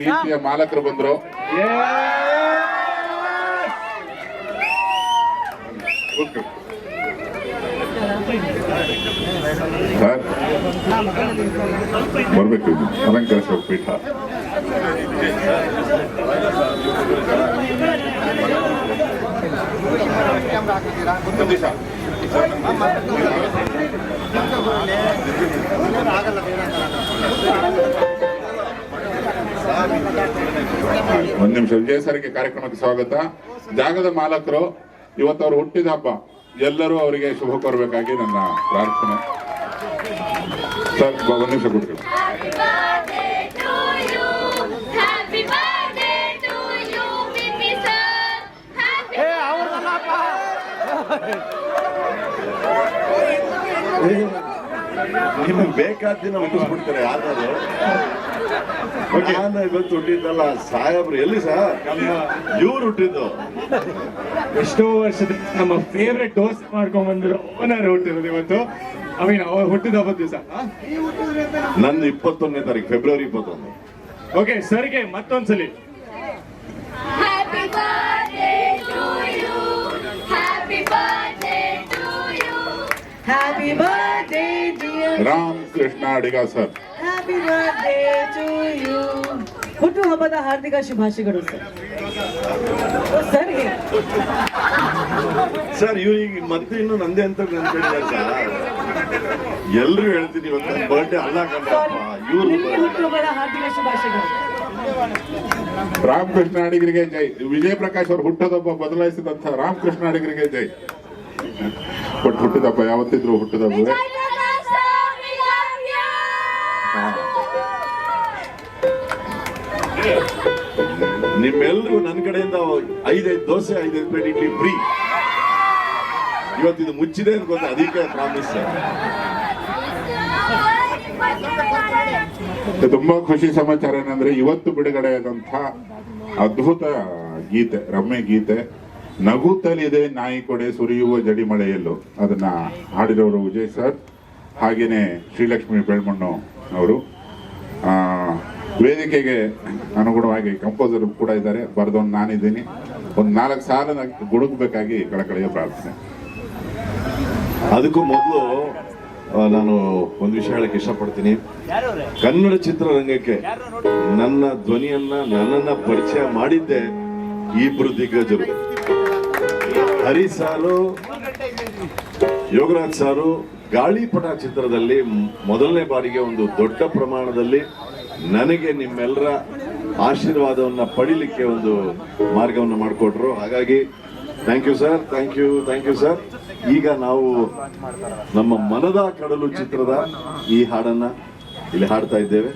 ಪ್ರೀತಿಯ ಮಾಲಕರು ಬಂದ್ರು. ಬರ್ಬೇಕು. ಅಲಂಕರಿಸುವ ಪೀಠ. ಒಂದು ಒಂದ್ ನಿಮಿಷ ವಿಜಯ ಸಾರಿಗೆ ಕಾರ್ಯಕ್ರಮಕ್ಕೆ ಸ್ವಾಗತ. ಜಾಗದ ಮಾಲಕರು ಇವತ್ತು ಅವರು ಹುಟ್ಟಿದ ಹಬ್ಬ. ಎಲ್ಲರೂ ಅವರಿಗೆ ಶುಭ ಕೋರಬೇಕಾಗಿ ನನ್ನ ಪ್ರಾರ್ಥನೆ. ಸರ್ ಒಂದ್ ನಿಮಿಷ Thank you. ನಿಮಗೆ ಬೇಕಾದ ದಿನ ಹುಟ್ಟಿಸ್ಬಿಡ್ತಾರೆ ಯಾರು ನಾನು ಇವತ್ತು ಹುಟ್ಟಿದ್ದಲ್ಲ ಸಾಹೇಬ್ರು ಎಲ್ಲಿ ಸರ್ ಇವ್ರು ಹುಟ್ಟಿದ್ದು. ಎಷ್ಟೋ ವರ್ಷದ ನಮ್ಮ ಫೇವ್ರೆಟ್ ಡೋಸ್ ಮಾಡ್ಕೊಂಡ್ ಬಂದ್ರು ಓನರ್ ಹುಟ್ಟಿರೋದು ಇವತ್ತು. ಐ ಮೀನ್ ಅವ್ರ ಹುಟ್ಟಿದ ಹಬ್ಬದ ದಿವಸ ನಂದು ಇಪ್ಪತ್ತೊಂದನೇ ತಾರೀಕು ಫೆಬ್ರವರಿ ಇಪ್ಪತ್ತೊಂದು. ಓಕೆ ಸರಿಗೆ ಮತ್ತೊಂದ್ಸಲಿ. Happy birthday. Ram Krishna Adiga sir. ಹುಟ್ಟುಹಬ್ಬದ birthday to you. ಹುಟ್ಟು ಹಬ್ಬದ ಹಾರ್ದಿಕ ಶುಭಾಶಯಗಳು ಸರ್. ಸರ್ ಇವ್ರಿಗೆ ಮತ್ತೆ ಇನ್ನು ನಂದೇ ಅಂತ ನೆನ್ಪಿಡಿಲ್ಲ ಸರ್. ಎಲ್ರು ಹೇಳ್ತೀನಿ ಇವತ್ತು ನನ್ನ ಬರ್ಡೇ ಅಲ್ಲ ಕಣಪ್ಪ. ಇವ್ರು ನಿಮಗೆ ಹಾರ್ದಿಕ ಶುಭಾಶಯಗಳು. ರಾಮಕೃಷ್ಣ ಅಡಿಗರಿಗೆ ಜೈ. ವಿಜಯ ಪ್ರಕಾಶ್ ಅವರು ಹುಟ್ಟದಬ್ಬ ಬದಲಾಯಿಸಿದಂತ ರಾಮಕೃಷ್ಣ ಅಡಿಗರಿಗೆ ಜೈ. ಬಟ್ ಹುಟ್ಟಿದಬ್ಬ ಯಾವತ್ತಿದ್ರು ಹುಟ್ಟಿದಬ್ಬವೇ ನಿಮ್ಮೆಲ್ರಿಗೂ ನನ್ನ ಕಡೆಯಿಂದ ಐದೈದು ದೋಸೆ, ಐದೈದು ಪ್ಲೇಟ್ ಇಡ್ಲಿ ಫ್ರೀ ಇವತ್ತು ಇದು ಮುಚ್ಚಿದೆ ಅಂತ ಅದಕ್ಕೆ ಪ್ರಾಮಿಸ್ ತುಂಬಾ ಖುಷಿ ಸಮಾಚಾರ ಏನಂದ್ರೆ, ಇವತ್ತು ಬಿಡುಗಡೆ ಆದಂಥ ಅದ್ಭುತ ಗೀತೆ, ರಮ್ಯ ಗೀತೆ, ನಗುತ್ತಲಿದೆ ನಾಯಿ ಕೊಡೆ ಸುರಿಯುವ ಜಡಿಮಳೆಯಲ್ಲೂ ಅದನ್ನ ಹಾಡಿರೋರು ವಿಜಯ್ ಸರ್, ಹಾಗೇನೆ ಶ್ರೀಲಕ್ಷ್ಮಿ ಬೆಳ್ಮಣ್ಣು ಅವರು. ವೇದಿಕೆಗೆ ಅನುಗುಣವಾಗಿ ಕಂಪೋಸರ್ ಕೂಡ ಇದ್ದಾರೆ. ಬರೆದೊಂದು ನಾನಿದ್ದೀನಿ. ಒಂದು ನಾಲ್ಕು ಸಾಲ ಗುಡುಗಬೇಕಾಗಿ ಕಳಕಳಿಯ ಪ್ರಾರ್ಥನೆ. ಅದಕ್ಕೂ ಮೊದಲು ನಾನು ಒಂದು ವಿಷಯ ಹೇಳಕ್ ಇಷ್ಟಪಡ್ತೀನಿ. ಕನ್ನಡ ಚಿತ್ರರಂಗಕ್ಕೆ ನನ್ನ ಧ್ವನಿಯನ್ನ, ನನ್ನನ್ನ ಪರಿಚಯ ಮಾಡಿದ್ದೆ ಈ ಇಬ್ರು ದಿಗ್ಗಜರು ಹರಿ ಸಾರು, ಯೋಗರಾಜ್ ಸಾರು ಗಾಳಿಪಟ ಚಿತ್ರದಲ್ಲಿ ಮೊದಲನೇ ಬಾರಿಗೆ ಒಂದು ದೊಡ್ಡ ಪ್ರಮಾಣದಲ್ಲಿ ನನಗೆ ನಿಮ್ಮೆಲ್ಲರ ಆಶೀರ್ವಾದವನ್ನು ಪಡಿಲಿಕ್ಕೆ ಒಂದು ಮಾರ್ಗವನ್ನು ಮಾಡಿಕೊಟ್ರು. ಹಾಗಾಗಿ thank you sir thank you thank you sir ಈಗ ನಾವು ನಮ್ಮ ಮನದ ಕಡಲು ಚಿತ್ರದ ಈ ಹಾಡನ್ನು ಇಲ್ಲಿ ಹಾಡ್ತಾ ಇದ್ದೇವೆ.